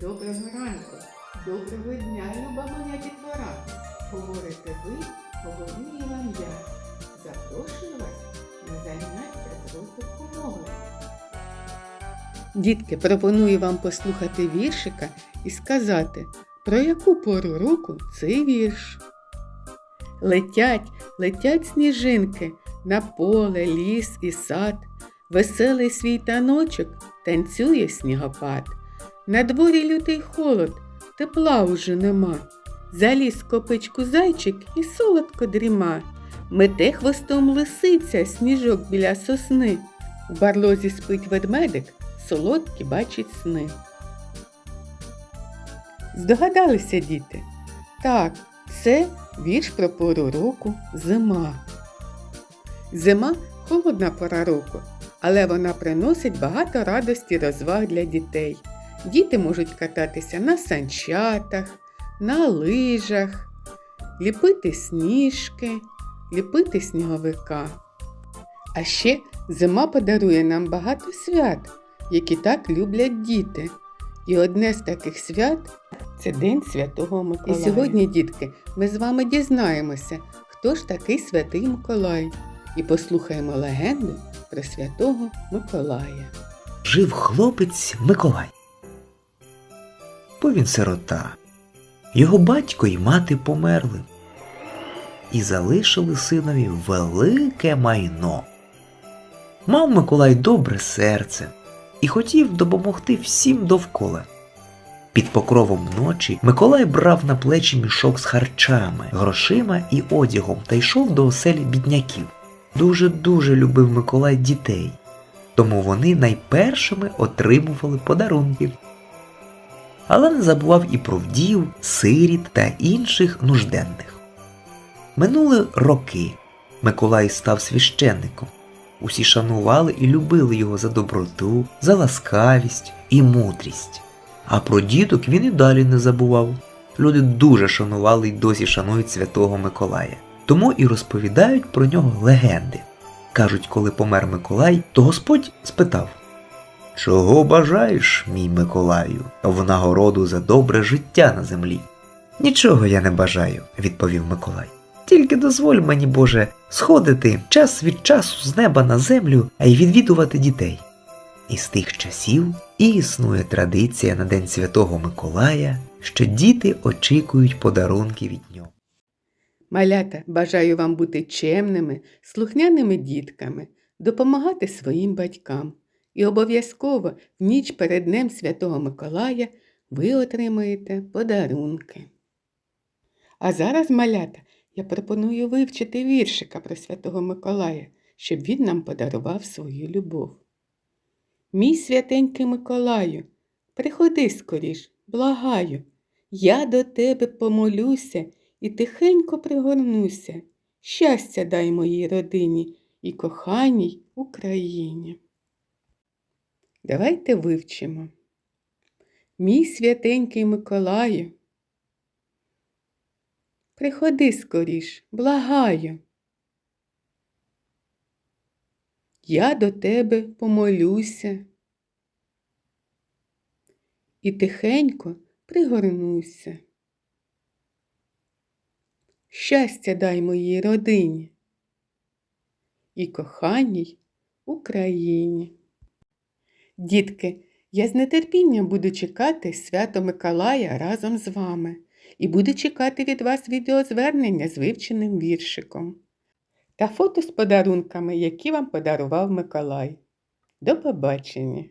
Доброго ранку, доброго дня, люба моя дітвора. Говорите ви, говорю і вам я. Запрошую вас на заняття з розвитку мови. Дітки, пропоную вам послухати віршика і сказати, про яку пору року цей вірш. Летять, летять сніжинки на поле, ліс і сад. Веселий свій таночок танцює снігопад. На дворі лютий холод, тепла уже нема. Заліз копичку зайчик і солодко дріма. Мете хвостом лисиця сніжок біля сосни. У барлозі спить ведмедик, солодкі бачить сни. Здогадалися, діти? Так, це вірш про пору року зима. Зима холодна пора року, але вона приносить багато радості розваг для дітей. Діти можуть кататися на санчатах, на лижах, ліпити сніжки, ліпити сніговика. А ще зима подарує нам багато свят, які так люблять діти. І одне з таких свят це День Святого Миколая. І сьогодні, дітки, ми з вами дізнаємося, хто ж такий святий Миколай, і послухаємо легенду про святого Миколая. жив хлопець Миколай. Бо він сирота. Його батько і мати померли і залишили синові велике майно. Мав Миколай добре серце і хотів допомогти всім довкола. Під покровом ночі Миколай брав на плечі мішок з харчами, грошима і одягом та йшов до оселі бідняків. Дуже-дуже любив Миколай дітей, тому вони найпершими отримували подарунки. Але не забував і про вдів, сиріт та інших нужденних. Минули роки. Миколай став священником. Усі шанували і любили його за доброту, за ласкавість і мудрість. А про діток він і далі не забував. Люди дуже шанували й досі шанують святого Миколая. Тому і розповідають про нього легенди. Кажуть, коли помер Миколай, то Господь спитав: Чого бажаєш, мій Миколаю, в нагороду за добре життя на землі? Нічого я не бажаю, відповів Миколай. Тільки дозволь мені, Боже, сходити час від часу з неба на землю, а й відвідувати дітей. І з тих часів і існує традиція на День Святого Миколая, що діти очікують подарунки від нього. Малята, бажаю вам бути чемними, слухняними дітками, допомагати своїм батькам. І обов'язково в ніч перед Днем Святого Миколая ви отримаєте подарунки. А зараз, малята, я пропоную вивчити віршика про Святого Миколая, щоб він нам подарував свою любов. Мій святенький Миколаю, приходи скоріш, благаю, я до тебе помолюся і тихенько пригорнуся. Щастя дай моїй родині і коханій Україні. Давайте вивчимо. Мій святенький Миколаю, приходи скоріш, благаю. Я до тебе помолюся і тихенько пригорнуся. Щастя дай моїй родині і коханій Україні. Дітки, я з нетерпінням буду чекати свято Миколая разом з вами і буду чекати від вас відеозвернення з вивченим віршиком та фото з подарунками, які вам подарував Миколай. До побачення!